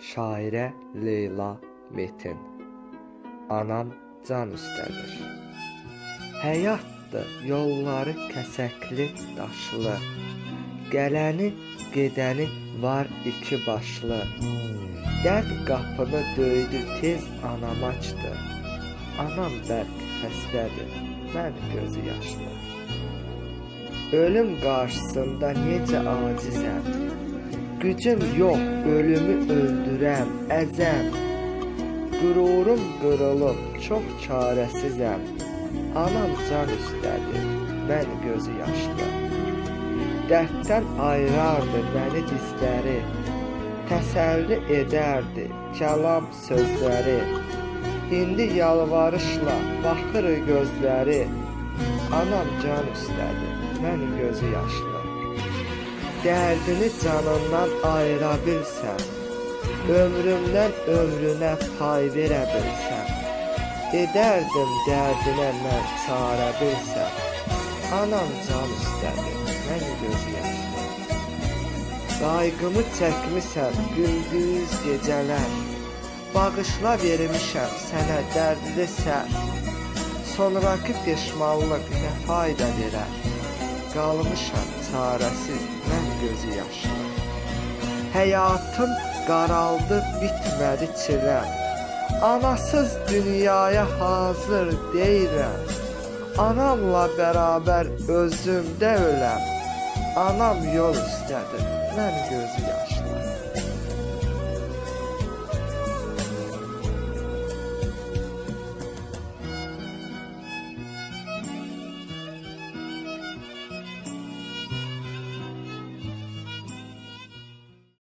Şairə Leyla Metin. Anam can üstədir. Həyatdır yolları kəsəkli, daşlı. Gələni, gedəni var iki başlı. Dərd qapını döydü tez anam açdı. Anam bərk xəstədir, mən gözü yaşlı. Ölüm qarşısında necə acizəm Gücüm yox, ölümü öldürəm, əzəm. Qürurum qırılıb, çox çarəsizəm. Anam can üstədir, mən gözü yaşlı. Dərddən ayırardı məni dizləri Təsəlli edərdi kəlam sözləri. İndi yalvarışla baxır gözləri. Anam can üstədir, mən gözü yaşlı Dərdini canından ayıra bilsən Ömrümdən ömrünə pay verə bilsən Edərdim dərdinə mən çarə bilsən Anam can istədi, mən göz yaşlı Qayğımı çəkmisən gündüz gecələr Bağışla vermişəm sənə dərdli sər. Sonrakı peşmanlıq nə fayda verər Qalmışam çarəsiz mən gözü yaşlı. Həyatım qaraldı bitmədi çiləm Anasız dünyaya hazır deyiləm Anamla bərabər özümdə öləm. Anam yol istədi mən gözü